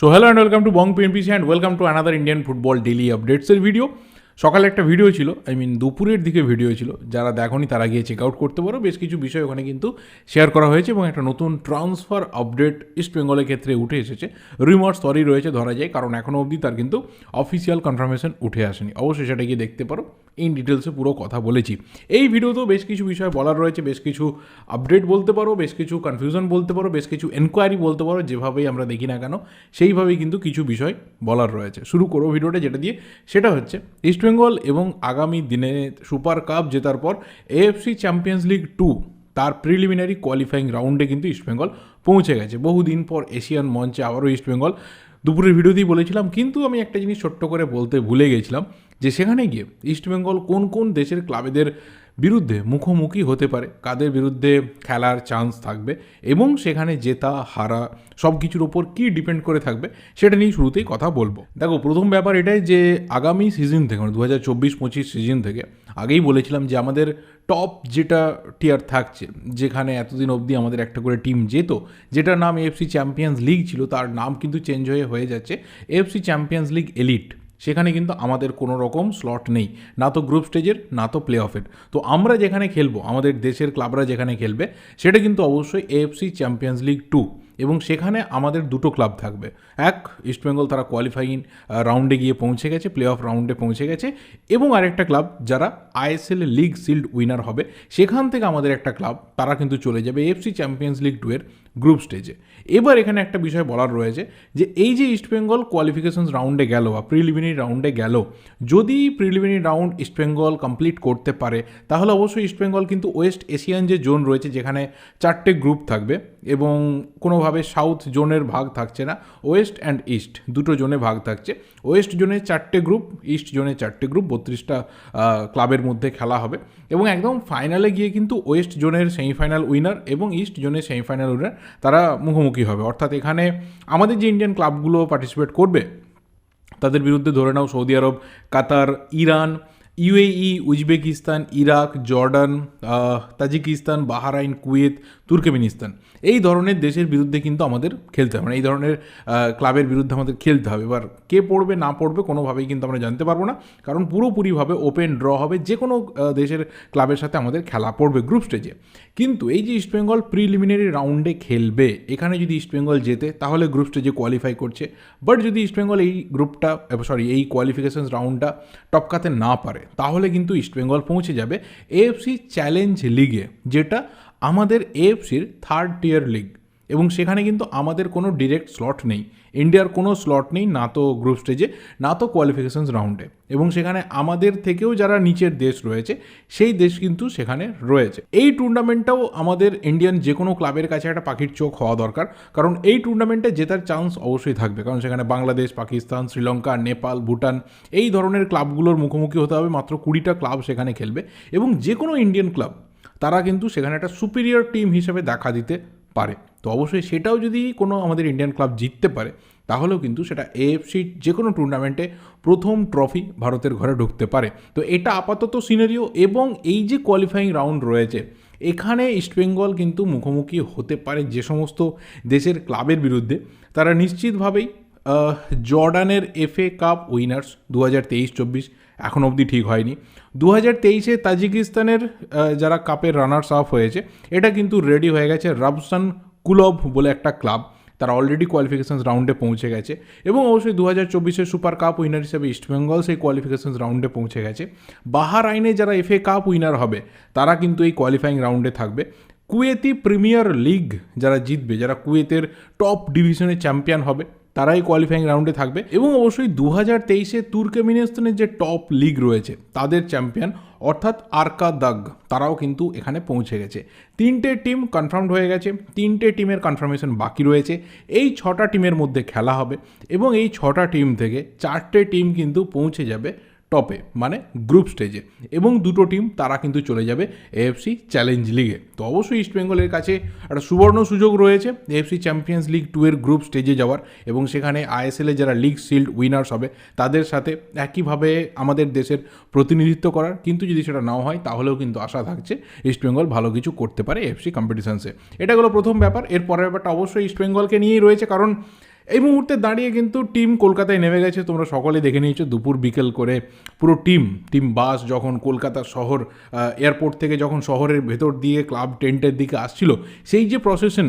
So hello and welcome to Bong PNPC and welcome to another Indian football daily আপডেটসের video সকালে একটা video ছিল I mean দুপুরের দিকে video ছিল, যারা দেখনি তারা গিয়ে চেক আউট করতে পারো। বেশ কিছু বিষয় ওখানে কিন্তু শেয়ার করা হয়েছে এবং একটা নতুন ট্রান্সফার আপডেট ইস্ট বেঙ্গলের ক্ষেত্রে উঠে এসেছে। রিমার সরি রয়েছে ধরা যায়, কারণ এখনও অবধি তার কিন্তু অফিসিয়াল কনফার্মেশন উঠে আসেনি। অবশ্যই সেটা গিয়ে দেখতে পারো। ইন ডিটেলসে পুরো কথা বলেছি। এই ভিডিওতেও বেশ কিছু বিষয় বলার রয়েছে, বেশ কিছু আপডেট বলতে পারো, বেশ কিছু কনফিউশন বলতে পারো, বেশ কিছু এনকোয়ারি বলতে পারো, যেভাবেই আমরা দেখি না কেন, সেইভাবেই কিন্তু কিছু বিষয় বলার রয়েছে। শুরু করো ভিডিওটা, যেটা দিয়ে সেটা হচ্ছে ইস্টবেঙ্গল এবং আগামী দিনে সুপার কাপ জেতার পর এএফসি চ্যাম্পিয়ন্স লিগ টু তার প্রিলিমিনারি কোয়ালিফাইং রাউন্ডে কিন্তু ইস্টবেঙ্গল পৌঁছে গেছে। বহুদিন পর এশিয়ান মঞ্চে আবারও ইস্টবেঙ্গল দুপুরের ভিডিওতেই বলেছিলাম, কিন্তু আমি একটা জিনিস ছোট্ট করে বলতে ভুলে গেছিলাম, যে সেখানে গিয়ে ইস্টবেঙ্গল কোন কোন দেশের ক্লাবেদের বিরুদ্ধে মুখোমুখি হতে পারে, কাদের বিরুদ্ধে খেলার চান্স থাকবে এবং সেখানে জেতা, হারা সব কিছুর ওপর কী ডিপেন্ড করে থাকবে, সেটা নিয়ে শুরুতেই কথা বলব। দেখো, প্রথম ব্যাপার এটাই যে আগামী সিজন থেকে মানে দু হাজার চব্বিশ পঁচিশ সিজন থেকে আগেই বলেছিলাম যে আমাদের টপ যেটা টিয়ার থাকছে, যেখানে এতদিন অবধি আমাদের একটা করে টিম যেত, যেটার নাম এফসি চ্যাম্পিয়ন্স লিগ ছিল, তার নাম কিন্তু চেঞ্জ হয়ে হয়ে যাচ্ছে এফসি চ্যাম্পিয়ন্স লিগ এলিট সেখানে কিন্তু আমাদের কোনো রকম স্লট নেই, না তো গ্রুপ স্টেজের না তো প্লে অফের তো আমরা যেখানে খেলব, আমাদের দেশের ক্লাবরা যেখানে খেলবে, সেটা কিন্তু অবশ্যই এএফসি চ্যাম্পিয়ন্স লিগ টু এবং সেখানে আমাদের দুটো ক্লাব থাকবে। এক ইস্টবেঙ্গল তারা কোয়ালিফাইং রাউন্ডে গিয়ে পৌঁছে গেছে প্লে অফ রাউন্ডে পৌঁছে গেছে এবং আরেকটা ক্লাব যারা আইএসএল লিগ সিল্ড উইনার হবে, সেখান থেকে আমাদের একটা ক্লাব, তারা কিন্তু চলে যাবে। এফসি চ্যাম্পিয়ন্স লিগ টুয়ের গ্রুপ স্টেজে এবার এখানে একটা বিষয় বলার রয়েছে যে, এই যে ইস্টবেঙ্গল কোয়ালিফিকেশনস রাউন্ডে গেল বা প্রিলিমিনারি রাউন্ডে গেল, যদি প্রিলিমিনারি রাউন্ড ইস্টবেঙ্গল কমপ্লিট করতে পারে, তাহলে অবশ্যই ইস্টবেঙ্গল কিন্তু ওয়েস্ট এশিয়ান যে জোন রয়েছে, যেখানে চারটে গ্রুপ থাকবে এবং কোনোভাবে সাউথ জোনের ভাগ থাকছে না ওয়েস্ট অ্যান্ড ইস্ট দুটো জোনে ভাগ থাকছে। ওয়েস্ট জোনে চারটে গ্রুপ ইস্ট জোনে চারটে গ্রুপ বত্রিশটা ক্লাবের মধ্যে খেলা হবে। এবং একদম ফাইনালে গিয়ে কিন্তু ওয়েস্ট জোনের সেমিফাইনাল উইনার এবং ইস্ট জোনের সেমিফাইনাল উইনার তারা মুখোমুখি হবে। অর্থাৎ এখানে আমাদের যে ইন্ডিয়ান ক্লাবগুলো পার্টিসিপেট করবে, তাদের বিরুদ্ধে ধরে নাও সৌদি আরব, Qatar, Iran UAE, Uzbekistan, Iraq, Jordan Tajikistan, Bahrain, Kuwait, Turkmenistan. এই ধরনের দেশের বিরুদ্ধে কিন্তু আমাদের খেলতে হবে। মানে এই ধরনের ক্লাবের বিরুদ্ধে আমাদের খেলতে হবে। এবার কে পড়বে, না পড়বে, কোনোভাবেই কিন্তু আমরা জানতে পারব না। কারণ পুরোপুরিভাবে ওপেন ড্র হবে যে কোনো দেশের ক্লাবের সাথে আমাদের খেলা পড়বে গ্রুপ স্টেজে। কিন্তু এই যে ইস্টবেঙ্গল প্রিলিমিনারি রাউন্ডে খেলবে, এখানে যদি ইস্টবেঙ্গল জেতে, তাহলে গ্রুপ স্টেজে কোয়ালিফাই করছে। বাট যদি ইস্টবেঙ্গল এই গ্রুপটা সরি, এই কোয়ালিফিকেশন রাউন্ডটা টপকাতে না পারে তাহলে কিন্তু ইস্টবেঙ্গল পৌঁছে যাবে এএফসি চ্যালেঞ্জ লিগে যেটা আমাদের এএফসির থার্ড টিয়ার লিগ এবং সেখানে কিন্তু আমাদের কোনো ডিরেক্ট স্লট নেই। ইন্ডিয়ার কোনো স্লট নেই না তো গ্রুপ স্টেজে না তো কোয়ালিফিকেশনস রাউন্ডে এবং সেখানে আমাদের থেকেও যারা নিচের দেশ রয়েছে, সেই দেশ কিন্তু সেখানে রয়েছে। এই টুর্নামেন্টটাও আমাদের ইন্ডিয়ান যে কোনো ক্লাবের কাছে একটা পাখির চোখ হওয়া দরকার। কারণ এই টুর্নামেন্টে জেতার চান্স অবশ্যই থাকবে। কারণ সেখানে বাংলাদেশ, পাকিস্তান, শ্রীলঙ্কা, নেপাল, ভুটান, এই ধরনের ক্লাবগুলোর মুখোমুখি হতে হবে। মাত্র কুড়িটা ক্লাব সেখানে খেলবে। এবং যে কোনো ইন্ডিয়ান ক্লাব তারা কিন্তু সেখানে একটা সুপিরিয়র টিম হিসেবে দেখা দিতে পারে। তো অবশ্যই সেটাও যদি কোনো আমাদের ইন্ডিয়ান ক্লাব জিততে পারে, তাহলেও কিন্তু সেটা এএফসি যে কোনো টুর্নামেন্টে প্রথম ট্রফি ভারতের ঘরে ঢুকতে পারে। তো এটা আপাতত সিনারিও এবং এই যে কোয়ালিফাইং রাউন্ড রয়েছে, এখানে ইস্টবেঙ্গল কিন্তু মুখোমুখি হতে পারে যে সমস্ত দেশের ক্লাবের বিরুদ্ধে। তারা নিশ্চিতভাবেই জর্ডানের এফএ কাপ উইনার্স দু হাজার তেইশ চব্বিশ এখন অবধি ঠিক হয়নি। দু হাজার তেইশে তাজিকিস্তানের যারা কাপের রানার্স আপ হয়েছে, এটা কিন্তু রেডি হয়ে গেছে রাবসান কুলভ বলে একটা ক্লাব তারা অলরেডি কোয়ালিফিকেশন রাউন্ডে পৌঁছে গেছে এবং অবশ্যই দু হাজার চব্বিশের সুপার কাপ উইনার হিসেবে ইস্টবেঙ্গল সেই কোয়ালিফিকেশন রাউন্ডে পৌঁছে গেছে। বাহার আইনে যারা এফএ কাপ উইনার হবে, তারা কিন্তু এই কোয়ালিফাইং রাউন্ডে থাকবে। কুয়েতি প্রিমিয়ার লিগ যারা জিতবে, যারা কুয়েতের টপ ডিভিশনের চ্যাম্পিয়ন হবে তারাই কোয়ালিফাইং রাউন্ডে থাকবে এবং অবশ্যই দু হাজার তেইশে তুর্কেমিনিস্তানের যে টপ লিগ রয়েছে, তাদের চ্যাম্পিয়ন অর্থাৎ আরকা দাগ, তারাও কিন্তু এখানে পৌঁছে গেছে। তিনটে টিম কনফার্মড হয়ে গেছে, তিনটে টিমের কনফার্মেশন বাকি রয়েছে। এই ছটা টিমের মধ্যে খেলা হবে এবং এই ছটা টিম থেকে চারটে টিম কিন্তু পৌঁছে যাবে টপে মানে গ্রুপ স্টেজে। এবং দুটো টিম তারা কিন্তু চলে যাবে এএফসি চ্যালেঞ্জ লিগে তো অবশ্যই ইস্টবেঙ্গলের কাছে একটা সুবর্ণ সুযোগ রয়েছে এএফসি চ্যাম্পিয়ন্স লিগ টু এর গ্রুপ স্টেজে যাওয়ার। এবং সেখানে আইএসএলে যারা লিগ শিল্ড উইনার্স হবে, তাদের সাথে একইভাবে আমাদের দেশের প্রতিনিধিত্ব করার। কিন্তু যদি সেটা নাও হয়, তাহলেও কিন্তু আশা থাকছে ইস্টবেঙ্গল ভালো কিছু করতে পারে এফসি কম্পিটিশনসে এটা হলো প্রথম ব্যাপার। এর পরের ব্যাপারটা অবশ্যই ইস্টবেঙ্গলকে নিয়েই রয়েছে। কারণ এই মুহূর্তে দাঁড়িয়ে কিন্তু টিম কলকাতায় নেমে গেছে। তোমরা সকলে দেখে নিয়েছো দুপুর বিকেল করে পুরো টিম টিম বাস যখন কলকাতা শহর এয়ারপোর্ট থেকে যখন শহরের ভেতর দিয়ে ক্লাব টেন্টের দিকে আসছিল, সেই যে প্রসেশন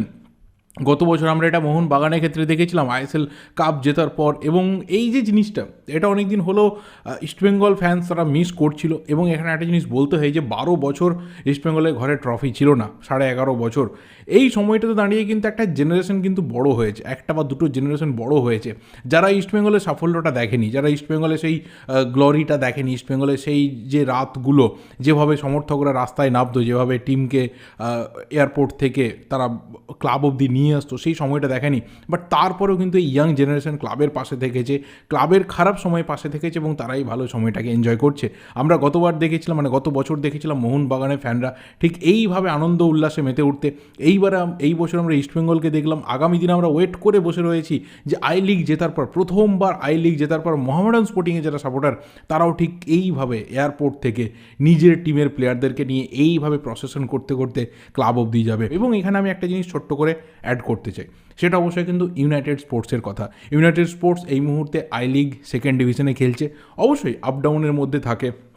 গত বছর আমরা এটা মোহন বাগানের ক্ষেত্রে দেখেছিলাম, আইএসএল কাপ জেতার পর এবং এই যে জিনিসটা, এটা অনেক দিন হলো ইস্টবেঙ্গল ফ্যান্স তারা মিস করছিল এবং এখানে একটা জিনিস বলতে হয় যে বারো বছর ইস্টবেঙ্গলের ঘরে ট্রফি ছিল না, সাড়ে এগারো বছর। এই সময়টাতে দাঁড়িয়ে কিন্তু একটা জেনারেশন কিন্তু বড় হয়েছে, একটা বা দুটো জেনারেশন বড় হয়েছে। যারা ইস্টবেঙ্গলের সাফল্যটা দেখেনি, যারা ইস্টবেঙ্গলের সেই গ্লোরিটা দেখেনি ইস্টবেঙ্গলের সেই যে রাতগুলো, যেভাবে সমর্থকরা রাস্তায় নামতো, যেভাবে টিমকে এয়ারপোর্ট থেকে তারা ক্লাব অবধি নিয়ে আসতো, সেই সময়টা দেখেনি। বাট তারপরেও কিন্তু এই ইয়াং জেনারেশন ক্লাবের পাশে থেকেছে ক্লাবের খারাপ সময় পাশে থেকেছে এবং তারাই ভালো সময়টাকে এনজয় করছে। আমরা গতবার দেখেছিলাম মানে গত বছর দেখেছিলাম মোহনবাগানের ফ্যানরা ঠিক এইভাবে আনন্দ উল্লাসে মেতে উঠতে এইবার এই বছর আমরা ইস্টবেঙ্গলকে দেখলাম। আগামী দিনে আমরা ওয়েট করে বসে রয়েছি যে আই লিগ জেতার পর, প্রথমবার আই লিগ জেতার পর মোহামেডান স্পোর্টিংয়ে যারা সাপোর্টার তারাও ঠিক এইভাবে এয়ারপোর্ট থেকে নিজের টিমের প্লেয়ারদেরকে নিয়ে এইভাবে প্রসেশন করতে করতে ক্লাব অবধি যাবে। এবং এখানে আমি একটা জিনিস ছোট্ট করে অ্যাড করতে চাই। সেটা অবশ্যই কিন্তু ইউনাইটেড স্পোর্টসের কথা। ইউনাইটেড স্পোর্টস এই মুহূর্তে আই লিগ সেকেন্ড ডিভিশনে খেলছে। অবশ্যই আপ ডাউনের মধ্যে থাকে।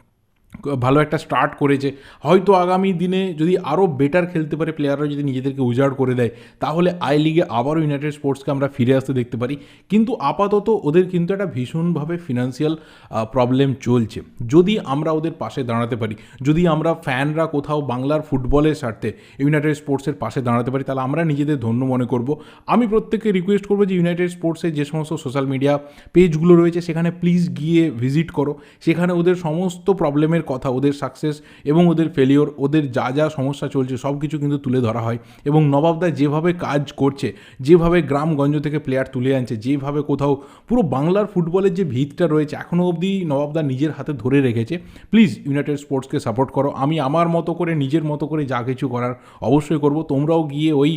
ভালো একটা স্টার্ট করেছে। হয়তো আগামী দিনে যদি আরও বেটার খেলতে পারে প্লেয়াররা যদি নিজেদেরকে উজাড় করে দেয়, তাহলে আই লিগে আবারও ইউনাইটেড স্পোর্টসকে আমরা ফিরে আসতে দেখতে পারি। কিন্তু আপাতত ওদের কিন্তু একটা ভীষণভাবে ফিনান্সিয়াল প্রবলেম চলছে। যদি আমরা ওদের পাশে দাঁড়াতে পারি, যদি আমরা ফ্যানরা কোথাও বাংলার ফুটবলের স্বার্থে ইউনাইটেড স্পোর্টসের পাশে দাঁড়াতে পারি, তাহলে আমরা নিজেদের ধন্য মনে করব। আমি প্রত্যেককে রিকোয়েস্ট করব যে ইউনাইটেড স্পোর্টসের যে সমস্ত সোশ্যাল মিডিয়া পেজগুলো রয়েছে, সেখানে প্লিজ গিয়ে ভিজিট করো। সেখানে ওদের সমস্ত প্রবলেমের কথা, ওদের সাকসেস এবং ওদের ফেলিওর ওদের যা যা সমস্যা চলছে, সব কিছু কিন্তু তুলে ধরা হয়। এবং নবাবদা যেভাবে কাজ করছে, যেভাবে গ্রামগঞ্জ থেকে প্লেয়ার তুলে আনছে, যেভাবে কোথাও পুরো বাংলার ফুটবলের যে ভিতটা রয়েছে এখনও অবধি নবাবদা নিজের হাতে ধরে রেখেছে। প্লিজ ইউনাইটেড স্পোর্টসকে সাপোর্ট করো। আমি আমার মতো করে, নিজের মতো করে যা কিছু করার অবশ্যই করব। তোমরাও গিয়ে ওই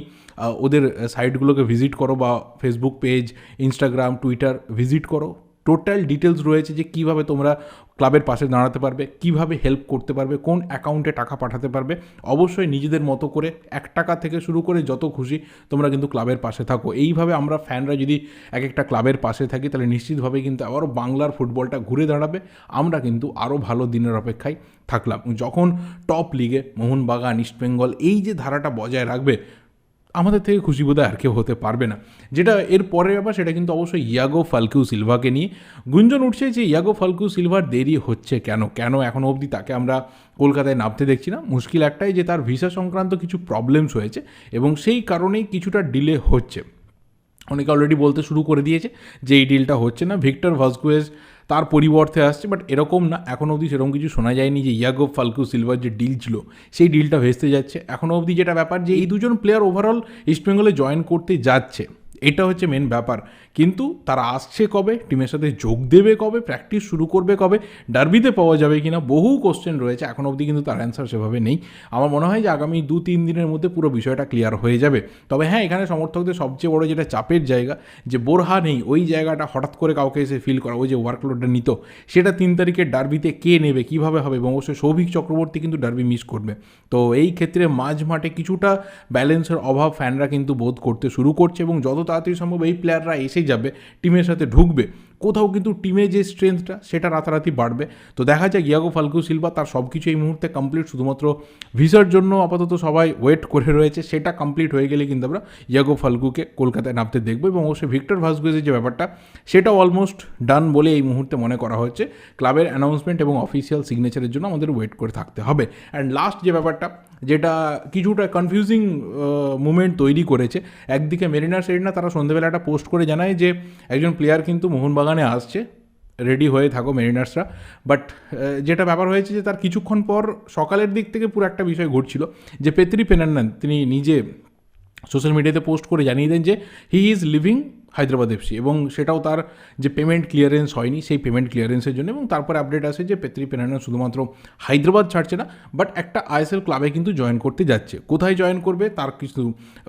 ওদের সাইটগুলোকে ভিজিট করো বা Facebook page Instagram Twitter visit করো। টোটাল ডিটেলস রয়েছে যে কীভাবে তোমরা ক্লাবের পাশে দাঁড়াতে পারবে, কীভাবে হেল্প করতে পারবে, কোন অ্যাকাউন্টে টাকা পাঠাতে পারবে। অবশ্যই নিজেদের মতো করে এক টাকা থেকে শুরু করে যত খুশি তোমরা কিন্তু ক্লাবের পাশে থাকো। এইভাবে আমরা ফ্যানরা যদি এক একটা ক্লাবের পাশে থাকি, তাহলে নিশ্চিতভাবে কিন্তু আবারও বাংলার ফুটবলটা ঘুরে দাঁড়াবে। আমরা কিন্তু আরও ভালো দিনের অপেক্ষায় থাকলাম। যখন টপ লিগে মোহনবাগান, ইস্টবেঙ্গল এই যে ধারাটা বজায় রাখবে আমাদের থেকে খুশি বোধহয় আর কেউ হতে পারবে না। যেটা এর পরের ব্যাপার, সেটা কিন্তু অবশ্যই ইয়াগো ফালকিউ সিলভাকে নিয়ে। গুঞ্জন উঠছে যে ইয়াগো ফালকিউ সিলভার দেরি হচ্ছে কেন? কেন এখনও অবধি তাকে আমরা কলকাতায় নামতে দেখছি না? মুশকিল একটাই যে তার ভিসা সংক্রান্ত কিছু প্রবলেমস হয়েছে এবং সেই কারণেই কিছুটা ডিলে হচ্ছে। অনেকে অলরেডি বলতে শুরু করে দিয়েছে যে এই ডিলটা হচ্ছে না। ভিক্টর ভাস্কুয়েজ তার পরিবর্তে আসছে বাট এরকম না এখনও অবধি সেরকম কিছু শোনা যায়নি যে ইয়াগো ফালকু সিলভার যে ডিল ছিল, সেই ডিলটা ভেস্তে যাচ্ছে। এখনও অবধি যেটা ব্যাপার যে এই দুজন প্লেয়ার ওভারঅল ইস্টবেঙ্গলে জয়েন করতে যাচ্ছে। এটা হচ্ছে মেন ব্যাপার। কিন্তু তারা আসছে কবে? টিমের সাথে যোগ দেবে কবে? প্র্যাকটিস শুরু করবে কবে? ডার্বিতে পাওয়া যাবে কিনা? বহু কোশ্চেন রয়েছে। এখন অবধি কিন্তু তার অ্যান্সার সেভাবে নেই। আমার মনে হয় যে আগামী দু তিন দিনের মধ্যে পুরো বিষয়টা ক্লিয়ার হয়ে যাবে। তবে হ্যাঁ এখানে সমর্থকদের সবচেয়ে বড় যেটা চাপের জায়গা, যে বোরহা নেই, ওই জায়গাটা হঠাৎ করে কাউকে এসে ফিল করা, ওই যে ওয়ার্কলোডটা নিত, সেটা তিন তারিখের ডার্বিতে কে নেবে, কীভাবে হবে? এবং অবশ্যই সৌভিক চক্রবর্তী কিন্তু ডার্বি মিস করবে। তো এই ক্ষেত্রে মাঝ মাঠে কিছুটা ব্যালেন্সের অভাব ফ্যানরা কিন্তু বোধ করতে শুরু করছে এবং যত তাড়াতাড়ি সম্ভব এই প্লেয়াররা এসে যাবে টিমের সাথে ঢুকবে। কোথাও কিন্তু টিমে যে স্ট্রেংথটা সেটা রাতারাতি বাড়বে। তো দেখা যায় ইয়াগো ফালকু সিলভা তার সব কিছু এই মুহূর্তে কমপ্লিট শুধুমাত্র ভিসার জন্য আপাতত সবাই ওয়েট করে রয়েছে, সেটা কমপ্লিট হয়ে গেলে কিন্তু আমরা ইয়াগো ফালকুকে কলকাতায় নামতে দেখব এবং অবশ্যই ভিক্টর ভাসগুয়েজের যে ব্যাপারটা সেটা অলমোস্ট ডান বলে এই মুহূর্তে মনে করা হচ্ছে। ক্লাবের অ্যানাউন্সমেন্ট এবং অফিসিয়াল সিগনেচারের জন্য আমাদের ওয়েট করে থাকতে হবে। অ্যান্ড লাস্ট যে ব্যাপারটা, যেটা কিছুটা কনফিউজিং মুভমেন্ট তৈরি করেছে, একদিকে মেরিনার সেরিনা তারা সন্ধ্যেবেলা একটা পোস্ট করে জানায় যে, একজন প্লেয়ার কিন্তু মোহনবাগানে আসছে রেডি হয়ে থাকো মেরিনার্সরা বাট যেটা ব্যাপার হয়েছে যে তার কিছুক্ষণ পর সকালের দিক থেকে পুরো একটা বিষয় ঘটছিল যে পেত্রি পেনান্নান, তিনি নিজে সোশ্যাল মিডিয়াতে পোস্ট করে জানিয়ে দেন যে he is living Hyderabad FC এবং সেটাও তার যে পেমেন্ট ক্লিয়ারেন্স হয়নি, সেই পেমেন্ট ক্লিয়ারেন্সের জন্য এবং তারপরে আপডেট আসে যে পেত্রি পেনান্না শুধুমাত্র হায়দ্রাবাদ ছাড়ছে না বাট একটা আইএসএল ক্লাবে কিন্তু জয়েন করতে যাচ্ছে। কোথায় জয়েন করবে তার কিছু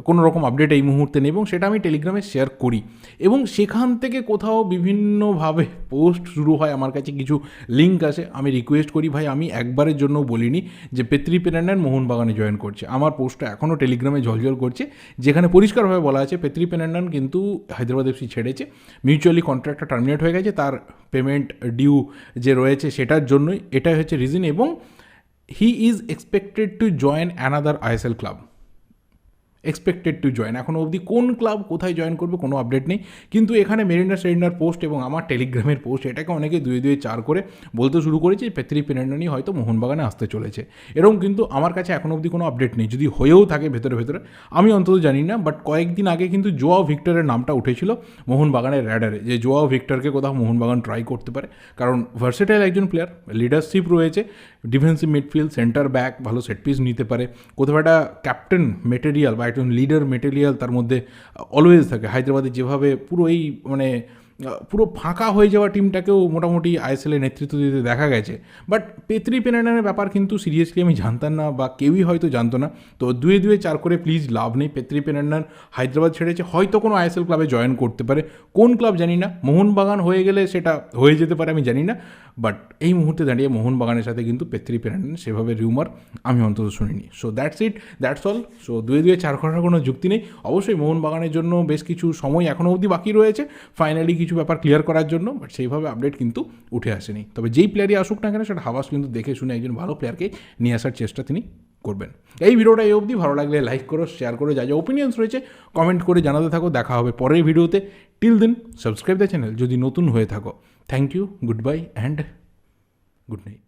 কোনো রকম আপডেট এই মুহূর্তে নেই এবং সেটা আমি টেলিগ্রামে শেয়ার করি। এবং সেখান থেকে কোথাও বিভিন্নভাবে পোস্ট শুরু হয়, আমার কাছে কিছু লিঙ্ক আসে, আমি রিকোয়েস্ট করি, ভাই, আমি একবারের জন্য বলিনি যে পেত্রি পেনান্নান মোহনবাগানে জয়েন করছে। আমার পোস্টটা এখনও টেলিগ্রামে ঝলঝল করছে, যেখানে পরিষ্কারভাবে বলা আছে পেত্রি পেনান্ডান কিন্তু হায়দ্রাবাদ এফসি ছেড়েছে। মিউচুয়ালি কন্ট্রাক্টটা টার্মিনেট হয়ে গেছে, তার পেমেন্ট ডিউ যে রয়েছে সেটার জন্যই এটাই হচ্ছে রিজন এবং he is expected to join another ISL club expected to join এখন অবধি কোন ক্লাব কোথায় জয়েন করবে কোনো আপডেট নেই। কিন্তু এখানে মেরিনার সেরিনার পোস্ট এবং আমার টেলিগ্রামের পোস্ট এটাকে অনেকে দুয়ে দুয়ে চার করে বলতে শুরু করেছে। পেত্রি পেনান্ডানি হয়তো মোহনবাগানে আসতে চলেছে। এরকম কিন্তু আমার কাছে এখনও অবধি কোনো আপডেট নেই। যদি হয়েও থাকে ভেতরে ভেতরে, আমি অন্তত জানি না। বাট কয়েকদিন আগে কিন্তু জোয়াও ভিক্টরের নামটা উঠেছিল মোহনবাগানের র্যাডারে যে জোয়াও ভিক্টরকে কোথাও মোহনবাগান ট্রাই করতে পারে। কারণ ভার্সেটাইল একজন প্লেয়ার লিডারশিপ রয়েছে। ডিফেন্সিভ মিডফিল্ড সেন্টার ব্যাক ভালো সেট পিস নিতে পারে। কোথাও একটা ক্যাপ্টেন মেটেরিয়াল বা একজন লিডার মেটেরিয়াল তার মধ্যে অলওয়েজ থাকে। হায়দ্রাবাদে যেভাবে পুরো এই মানে পুরো ফাঁকা হয়ে যাওয়া টিমটাকেও মোটামুটি আইএসএল নেতৃত্ব দিতে দেখা গেছে। বাট পেত্রি পেনানের ব্যাপার কিন্তু সিরিয়াসলি আমি জানতাম না বা কেউই হয়তো জানতো না। তো দুয়ে দুয়ে চার করে প্লিজ লাভ নেই পেত্রি পেনান্নান হায়দ্রাবাদ ছেড়েছে। হয়তো কোনো আইএসএল ক্লাবে জয়েন করতে পারে। কোন ক্লাব জানি না। মোহনবাগান হয়ে গেলে সেটা হয়ে যেতে পারে, আমি জানি না। বাট এই মুহূর্তে দাঁড়িয়ে মোহনবাগানের সাথে কিন্তু পেত্রি পেনান্নান সেভাবে রিউমার আমি অন্তত শুনিনি। So that's it that's all so দুয়ে দুয়ে চার করার কোনো যুক্তি নেই। অবশ্যই মোহনবাগানের জন্য বেশ কিছু সময় এখনও অবধি বাকি রয়েছে। ফাইনালি কিছু ব্যাপার ক্লিয়ার করার জন্য বাট সেইভাবে আপডেট কিন্তু উঠে আসেনি। তবে যেই প্লেয়ারই আসুক না কেন, সেটা হাবাস কিন্তু দেখে শুনে একজন ভালো প্লেয়ারকে নিয়ে আসার চেষ্টা তিনি করবেন। এই ভিডিওটা এই অবধি। ভালো লাগলে লাইক করো শেয়ার করো, যা যা ওপিনিয়ন্স রয়েছে কমেন্ট করে জানাতে থাকো। দেখা হবে পরের ভিডিওতে। Till then subscribe the channel যদি নতুন হয়ে থাকো। Thank you goodbye and good night